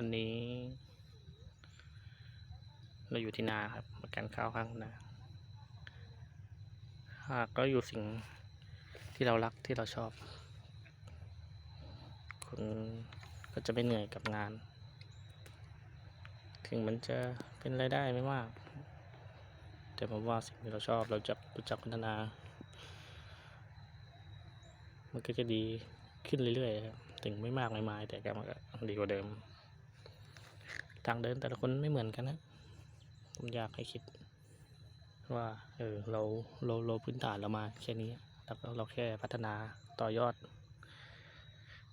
วันนี้ เราอยู่ที่นาครับมากันข้าวข้างนาหากเราอยู่สิ่งที่เรารักที่เราชอบ คุณก็จะไม่เหนื่อยกับงาน ถึงมันจะเป็นรายได้ไม่มาก แต่ผมว่าสิ่งที่เราชอบเราจะรู้จักพัฒนา มันก็จะดีขึ้นเรื่อยๆครับถึงไม่มากไม่มายแต่ก็มันก็ดีกว่าเดิม ทางเดินแต่ละคนไม่เหมือนกันนะ ผมอยากให้คิด ว่า เออเราเราเราพื้นฐานเรามาแค่นี้แล้วเราแค่พัฒนาต่อยอด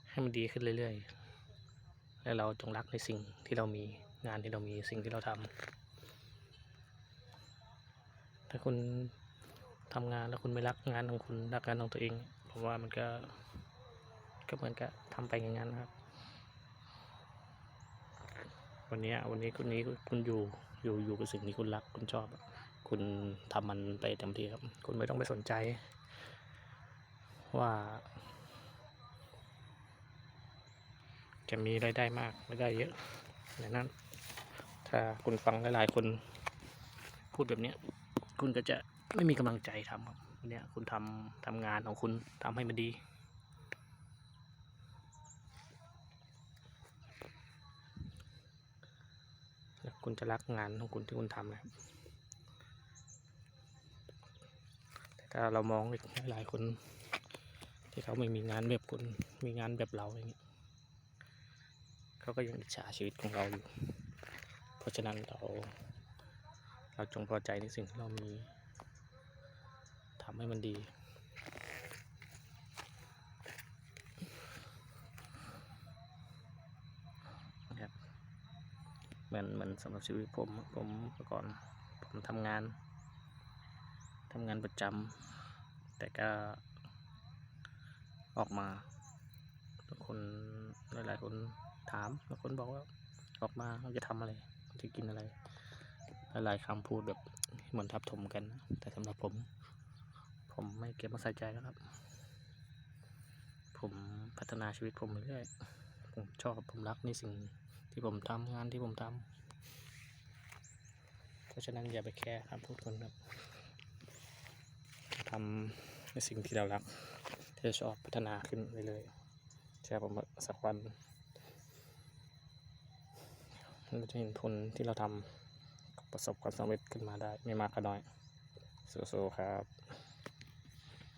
ให้มันดีขึ้นเรื่อยๆ และเราจงรักในสิ่งที่เรามีงานที่เรามีสิ่งที่เราทำถ้าคุณทำงานแล้วคุณไม่รักงานของคุณรักงานของตัวเองผมว่ามันก็ก็เหมือนกับทำไปอย่างนั้นครับ วันนี้วันนี้คุณนี้คุณอยู่อยู่อยู่กับสิ่งที่คุณรักคุณชอบ คุณทำมันไปเต็มที่ครับ คุณไม่ต้องไปสนใจ ว่า จะมีรายได้มากรายได้เยอะในนั้น ถ้าคุณฟังหลายๆคนพูดแบบเนี้ยคุณก็จะไม่มีกำลังใจทำครับเนี้ยคุณทำทำงานของคุณทำให้มันดี แล้วคุณจะรักงานของคุณที่คุณทำนะครับแต่ถ้าเรามองอีกหลายคน ที่เขาไม่มีงานแบบคุณมีงานแบบเราอย่างนี้เขาก็ยังอิจฉาชีวิตของเราอยู่ เพราะฉะนั้นเรา เราจงพอใจในสิ่งที่เรามีทำให้มันดี นะครับ เหมือนเหมือนสำหรับชีวิตผมผมเมื่อก่อนผมทำงานทำงานประจำแต่ก็ออกมาบางคนหลายๆคนถามบางคนบอกว่าออกมาจะทำอะไรจะกินอะไรหลายๆคำพูดแบบเหมือนทับถมกัน แต่สำหรับผม ผมไม่เก็บมาใส่ใจแล้วครับ ผมพัฒนาชีวิตผมเรื่อยผมชอบผมรักในสิ่ง ที่ผมทำงานที่ผมทำเพราะฉะนั้นอย่าไปแคร์คำพูดคนครับทำในสิ่งที่เรารักที่เราชอบพัฒนาขึ้นเรื่อยๆเชื่ผมว่าสักวันเราจะเห็นผลที่เราทำประสบความสำเร็จขึ้นมาได้ไม่มากก็น้อยสู้ๆครับ